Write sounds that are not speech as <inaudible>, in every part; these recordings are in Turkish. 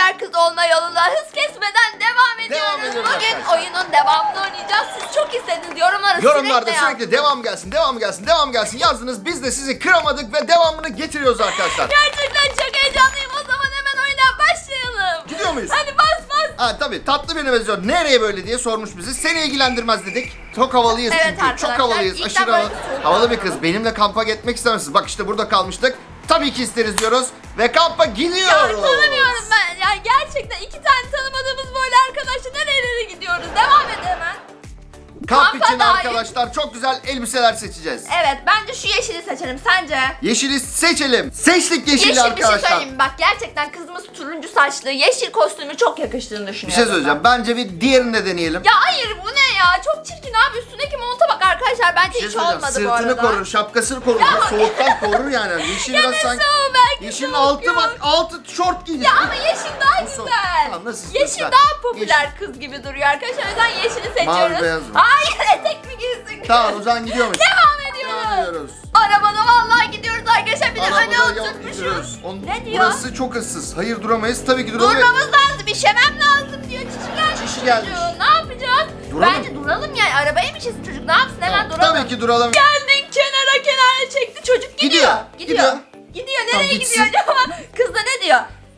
popüler kız olma yoluna hız kesmeden devam ediyoruz. ediyoruz Bugün arkadaşlar. oyunun devamını oynayacağız. Siz çok istediniz. Yorumlara Yorumlarda sürekli sürekli devam gelsin, devam gelsin, devam gelsin yazdınız. Biz de sizi kıramadık ve devamını getiriyoruz arkadaşlar. Gerçekten çok heyecanlıyım. O zaman hemen oyuna başlayalım. Gidiyor muyuz? Hadi bas bas. Ha tabii tatlı birine benziyor. Nereye böyle diye sormuş bizi. Seni ilgilendirmez dedik. Çok havalıyız Evet çünkü. arkadaşlar, Çok havalıyız. ilk Aşırı havalı. soğuk Havalı bir kız. Benimle kampa gitmek ister misiniz? Bak işte burada kalmıştık. Tabii ki isteriz diyoruz. Ve kampa gidiyoruz. tanımıyorum ben. Ya gerçekten iki tane tanımadığımız böyle arkadaşla nerelere gidiyoruz? Devam et hemen. Kamp Kampa için dair- arkadaşlar çok güzel elbiseler seçeceğiz. Evet bence şu yeşili seçelim. Sence? Yeşili seçelim. Seçtik yeşili Yeşil bir şey arkadaşlar. söyleyeyim mi? Bak gerçekten kızımız turuncu saçlı yeşil kostümü çok yakıştığını bir düşünüyorum. şey söyleyeceğim. Bence bir diğerini de deneyelim. Ya hayır bu ne ya? Çok çirkin abi. Üstündeki monta bak arkadaşlar. Bence Bir şey hiç söyleyeceğim. olmadı bu Sırtını arada. korur, şapkasını korur. Soğuktan korur yani. Yeşil Ya biraz ne sanki. belki Yeşilin soğuk altı yok. bak. Altı şort giymiş. Ya ama yeşil daha Soğuk. güzel. Tamam, nasıl yeşil istiyorsan. daha popüler kız gibi duruyor arkadaşlar. O yüzden yeşili seçiyoruz. beyaz mı? Hayır etek mi giysin? Tamam o zaman gidiyor muyuz? Devam ediyoruz. Devam ediyoruz. Arabada vallahi gidiyoruz arkadaşlar. Bir de öne Arabada yol oturmuşuz. gidiyoruz. On- Ne diyor? Burası çok ıssız. Hayır duramayız. Tabii ki duramayız. Durmamız lazım. işemem lazım diyor. Çişi gelmiş. Çişi gelmiş. çocuğun. Ne yapacağız? Duralım. Bence duralım yani. Arabaya mı çizsin çocuk? Ne yapsın? Hemen Tamam, duralım. Tabii ki duralım. Geldik kenara kenara çekti. Çocuk gidiyor. Gidiyor, Gidiyor. gidiyor. Gidiyor. Tamam, Nereye gitsin. gidiyor acaba? Kız da?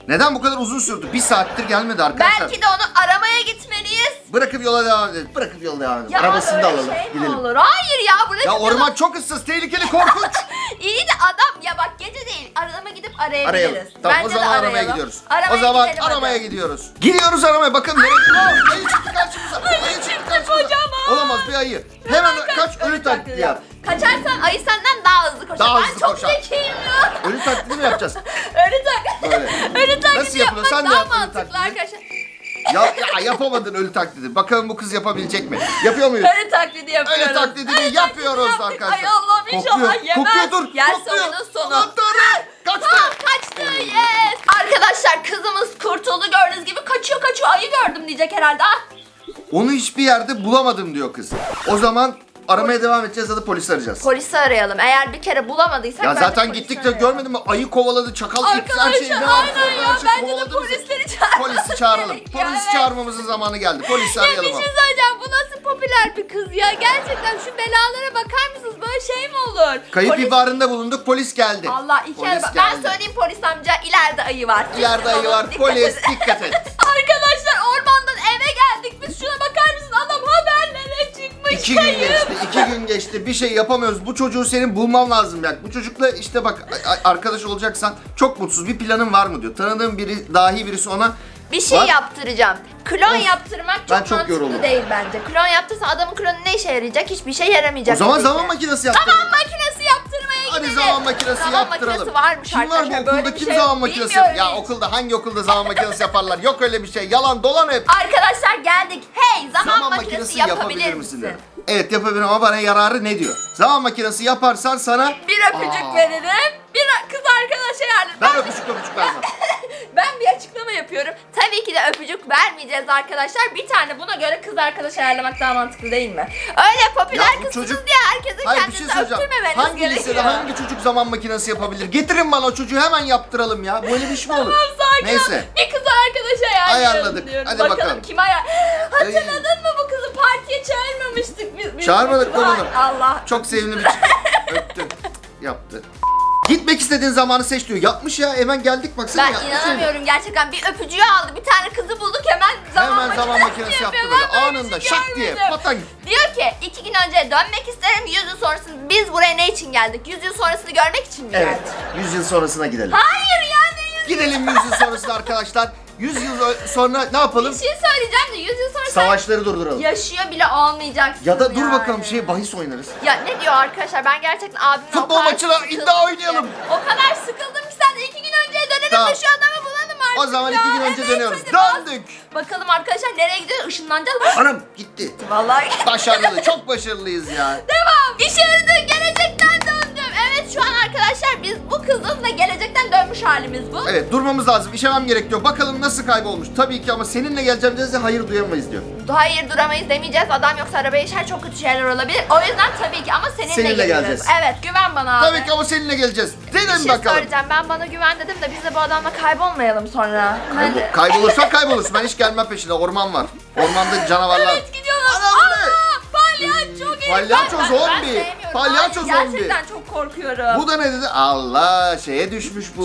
Neden bu kadar uzun sürdü? Bir saattir gelmedi arkadaşlar. Belki de onu aramaya gitmeliyiz. Bırakıp yola devam edelim. Bırakıp yola devam edelim. Ya Arabasını öyle da alalım. şey mi Gidelim. olur? Hayır ya burası Ya orman çok ıssız, tehlikeli, korkunç. <laughs> İyi de adam ya bak gece değil arama gidip arayabiliriz. Arayalım. Tamam Bence o de zaman aramaya gidiyoruz. Aramaya o zaman gidelim hadi. aramaya gidiyoruz. Gidiyoruz aramaya. Bakın nereye gidiyor? Ayı çıktı karşımıza. Ayı çıktı karşımıza. kocaman. Olamaz bir ayı. Hemen kaç ölü taklidi yap. Kaçarsan ayı senden daha hızlı koşar. Daha ben hızlı çok koşar. zekiyim ya. Ölü taklidi mi yapacağız? <laughs> Ölü tak. Yapılıyor? Sen de daha yap ölü mantıklı taklidi. arkadaşlar. Ya, ya yapamadın ölü taklidi. Bakalım bu kız yapabilecek mi? Yapıyor muyuz? Ölü taklidi yapıyoruz. Ölü taklidini taklidi yapıyoruz yaptık. arkadaşlar. Ay Allah'ım inşallah Kokuyor, yemez. kokuyor, dur, Gel kokuyor. sonunun sonu. Aman tanrım, kaçtı. Tamam kaçtı yes. Arkadaşlar kızımız kurtuldu gördüğünüz gibi kaçıyor kaçıyor ayı gördüm diyecek herhalde. Ah. Onu hiçbir yerde bulamadım diyor kız. O zaman aramaya devam edeceğiz ya da polis arayacağız. Polisi arayalım. Eğer bir kere bulamadıysak Ya bence zaten polisi gittik de arayalım. görmedin mi? Ayı kovaladı, çakal ip, her şey Arkadaşlar varsa aynen ya şey bence de polisleri çağırmamız Polisi çağıralım. <laughs> gerekiyor, Polisi evet. çağırmamızın zamanı geldi. Polisi Ya bir arayalım. şey abi. söyleyeceğim. Bu nasıl popüler bir kız ya? Gerçekten şu belalara bakar mısınız? Böyle şey mi olur? Kayıp Polis- ihbarında bulunduk. Polis geldi. Allah iki Polis araba. Ben geldi. söyleyeyim polis amca ileride ayı var. İleride ayı var. Dikkat Polis dikkat et. <laughs> İki gün geçti, iki gün geçti. Bir şey yapamıyoruz. Bu çocuğu senin bulman lazım ya. Bu çocukla işte bak a- arkadaş olacaksan çok mutsuz. Bir planın var mı diyor. Tanıdığım biri, dahi birisi ona Bir şey Bak. yaptıracağım. Klon Of, yaptırmak çok, ben çok mantıklı yoruldum. değil bence. Klon yaptırsa adamın klonu ne işe yarayacak? Hiçbir şey yaramayacak. o zaman tabii ki. zaman makinesi yaptıralım. Zaman makinesi yaptırmaya Hadi gidelim. zaman makinesi zaman yaptıralım. makinesi varmış Kim var bu arkadaşlar. okulda? Böyle bir Kim şey zaman yok. makinesi Bilmiyorum yapıyor? Ya hiç. okulda hangi okulda zaman makinesi yaparlar? Yok öyle bir şey. Yalan dolan hep. Arkadaşlar geldik. Hey zaman, Zaman makinesi, makinesi yapabilir yapabilir misin? misin? Evet yapabilirim ama bana yararı ne diyor? Zaman makinesi yaparsan sana Bir öpücük Aa. veririm. Bir kız arkadaşa yardım. ben Ben, öpücük öpücük vermem. <laughs> ben bir açıklama yapıyorum. Tabii ki de öpücük vermeyeceğiz arkadaşlar. Bir tane buna göre kız arkadaş ayarlamak daha mantıklı değil mi? Öyle popüler kızsınız çocuk- diye herkesin Hayır şey kendinizi söyleyeceğim. öptürmemeniz Hangi gerekiyor. lisede hangi çocuk zaman makinesi yapabilir? Getirin bana o çocuğu hemen yaptıralım ya. Böyle bir iş mi olur? Sakin ol. Neyse. Bir kız arkadaş ayarlayalım Ayarladık. diyorum. Hadi bakalım. bakalım. kim ayar... Hatırladın mı bu çağırmamıştık biz. biz Çağırmadık Vay, oğlum. Allah. Çok sevimli bir çocuk. Öptüm. Yaptı. Gitmek istediğin zamanı seç diyor. Yapmış ya hemen geldik baksana. Ben yapmış inanamıyorum gerçekten bir öpücüğü aldı bir tane kızı bulduk hemen zaman Hemen zaman makinesi yaptı yapıyor. böyle Ben anında bir şey şak diye görmedim. patan. Diyor ki iki gün önce dönmek isterim yüz yıl sonrasını biz buraya ne için geldik? Yüz yıl sonrasını görmek için mi Evet. geldik? 100 yıl sonrasına gidelim. Hayır yüz Gidelim 100 yıl sonrasına arkadaşlar. 100 yıl sonra ne yapalım? Bir şey söyleyeceğim de yüz yıl sonra Savaşları durduralım. yaşıyor bile olmayacaksın Ya da dur yani. bakalım şey bahis oynarız. Ya ne diyor arkadaşlar ben gerçekten abimle o Futbol kadar maçına sıkıldım iddia ki. oynayalım. O kadar sıkıldım ki sen de iki gün önceye dönelim Tamam. de şu adamı bulalım artık O zaman ya. iki gün önce Evet, dönüyoruz. hadi. Döndük. Bakalım arkadaşlar nereye gidiyoruz? Işınlanacağız. Anam gitti. Vallahi. Başarılı. Çok başarılıyız ya. Devam. İşe yaradı. Gelecekten arkadaşlar biz bu hızlı hızlı gelecekten dönmüş halimiz bu. Evet durmamız lazım. İşemem gerek diyor. Bakalım nasıl kaybolmuş. Tabii ki ama seninle geleceğim dediğinizde hayır duyamayız diyor. Hayır duramayız demeyeceğiz. Adam yoksa arabaya işer çok kötü şeyler olabilir. O yüzden tabii ki ama seninle, Seninle geleceğiz. geleceğiz. Evet güven bana abi. Tabii ki ama seninle geleceğiz. Bir Denelim şey bakalım. söyleyeceğim. Ben bana güven dedim de biz de bu adamla kaybolmayalım sonra. Kaybol- Hadi. kaybolursan kaybolursun. Ben hiç gelmem peşine. Orman var. Ormanda canavarlar. Evet gidiyorlar. Anam palyaço Ben- ben- zombi. Ben sevmiyorum. Palyaço Hayır, zombi. Gerçekten çok korkuyorum. Bu da ne dedi? Allah şeye düşmüş bu.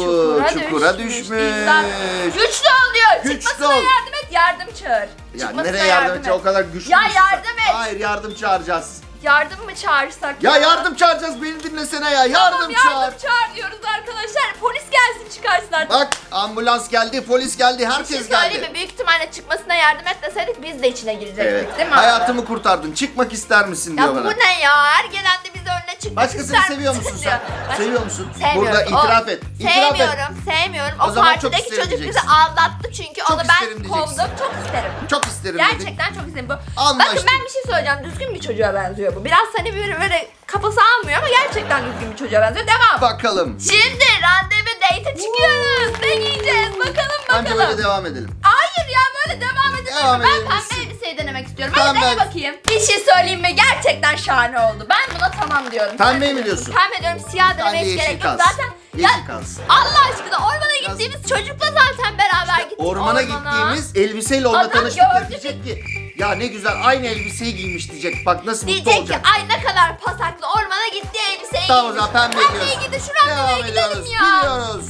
Çukura, düşmüş. İmdat. Güçlü ol diyor. Güçlü Çıkmasına ol. yardım et. Yardım çağır. Ya Çıkmasına nereye yardım edeceğiz? O kadar güçlü Ya yardım et. Hayır yardım çağıracağız. Yardım mı çağırsak? Ya yardım çağıracağız beni dinlesene ya. Yardım Tamam, çağır. yardım çağır diyoruz arkadaşlar. Polis gelsin çıkarsın artık. Bak ambulans geldi, polis geldi, Bir şey herkes söyleyeyim geldi. mi? Büyük ihtimalle çıkmasına yardım et deseydik biz de içine girecektik Evet. değil mi abi? Hayatımı kurtardın. Çıkmak ister misin diyor Ya bana. bu ne ya? Her gelen de bizi çıkmak Başkasını seviyor musun sen? Baş- Seviyor musun? Sevmiyorum. Burada itiraf O- et. İtiraf et. sevmiyorum, sevmiyorum. O, O zaman çok partideki isterim çocuk bizi diyeceksin. aldattı çünkü Çok onu isterim ben diyeceksin. kovdum. Çok isterim. Çok isterim dedik. Gerçekten çok isterim. Bu, Anlaştık. bakın ben bir şey söyleyeceğim. Düzgün bir çocuğa benziyor bu. Biraz hani böyle, böyle kafası almıyor ama gerçekten düzgün bir çocuğa benziyor. Devam. Bakalım. Şimdi randevu date çıkıyoruz. Ne giyeceğiz? Bakalım bakalım. Bence böyle devam edelim. Hayır ya böyle devam edelim. Devam ben edelim pembe? Elbiseyi denemek istiyorum. Tamam, Hadi dene ben- bakayım. Bir şey söyleyeyim mi? Gerçekten şahane oldu. Ben buna tamam diyorum. Pembeyi Sen mi diyorsun? Pembe diyorum. Siyah denemeye Bence hiç yeşil gerek yok. Zaten Yeşil ya, kalsın. Allah aşkına ormana gittiğimiz çocukla zaten beraber gittik Ormana gittiğimiz elbiseyle onunla Adam tanıştık. gördü Diyecek ki ya ne güzel aynı elbiseyi giymiş diyecek. Bak nasıl mutlu Diyecek ki olacak. ay ne kadar pasaklı ormana gitti elbiseyi Tamam o giymiş. zaman pembe Pembeye gidiyoruz. gidin şu randevuya gidelim ediyoruz. ya. Gidiyoruz.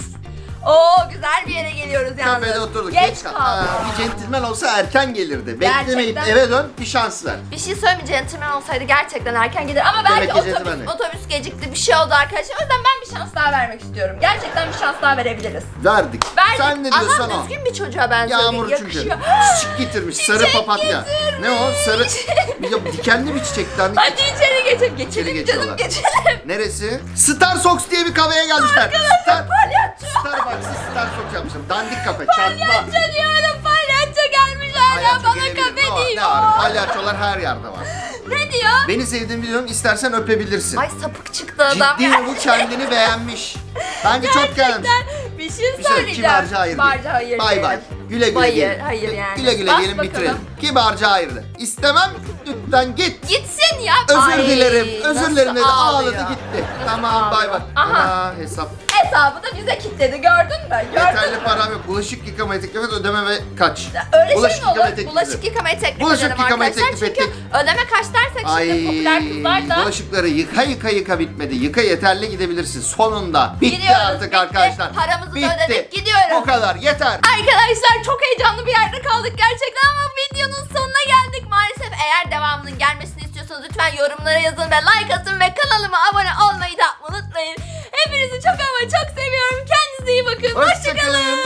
Oo güzel bir yere geliyoruz yalnız. Kafede oturduk. Geç kal- kaldık. Ha, bir centilmen olsa erken gelirdi. Beklemeyip Gerçekten. eve dön bir şans ver. Bir şey söyleyeyim? Gentleman olsaydı gerçekten erken gelir ama belki Demek ki otobüs, otobüs gecikti bir şey oldu arkadaşlar. O yüzden ben bir şans daha vermek istiyorum. Gerçekten bir şans daha verebiliriz. Verdik. Verdik. Sen ne diyorsan Adam o. düzgün bir çocuğa benziyor. Yağmur çünkü. yakışıyor. Çiçek getirmiş. Sarı Çiçek papatya. Ne o? Sarı. Ya, dikenli bir çiçekten. Hadi içeri geçelim. Geçelim İçeri canım geçiyorlar. geçelim. Neresi? Star Sox diye bir kafeye gelmişler. Star, Palyaço. Starbucks'ı Star Sox yapmışlar. Dandik kafe. Çarpma. Diyorum. Palyaço gelmiş hala Palyaço bana gelebilir. kafe Ne var? diyor. Ne var? Palyaçolar her yerde var. <laughs> Ne diyor? Beni sevdiğini biliyorum. İstersen öpebilirsin. Ay sapık çıktı adam. Ciddi mi bu kendini beğenmiş. Bence çok beğenmiş. Gerçekten bir şey Bir şey söyleyeceğim. kibarca hayır. Hayır. Bay bay. diyelim. Güle güle Hayır, diyelim. hayır yani. Güle güle Bas bakalım. bitirelim. Kibarca hayırlı. İstemem lütfen git. Gitsin ya. Özür Ay, dilerim. Özür nasıl dilerim dedi. ağlıyor. Ağladı gitti. Nasıl Tamam bay bay. ağlıyor? Aha. Aa, hesap. Hesabı da bize kilitledi gördün mü? Gördün Yeterli mü? param yok. Bulaşık yıkamaya teklif et ödeme ve kaç. Öyle Bulaşık şey mi yıkamaya olur? teklif Bulaşık yıkamayı teklif Bulaşık edelim yıkamayı arkadaşlar. teklif Çünkü ettik. ödeme kaç dersek şimdi popüler kızlar da bulaşıkları yıka yıka yıka bitmedi. Yıka yeterli gidebilirsin. Sonunda. Bitti Gidiyoruz, artık bitti. arkadaşlar. Paramızı da ödedik, gidiyoruz. Bu kadar yeter. Arkadaşlar çok heyecanlı bir yerde kaldık gerçekten ama videonun sonuna geldik maalesef. Eğer devamının gelmesini istiyorsanız lütfen yorumlara yazın ve like atın ve kanalıma abone olmayı da unutmayın. Hoşçakalın.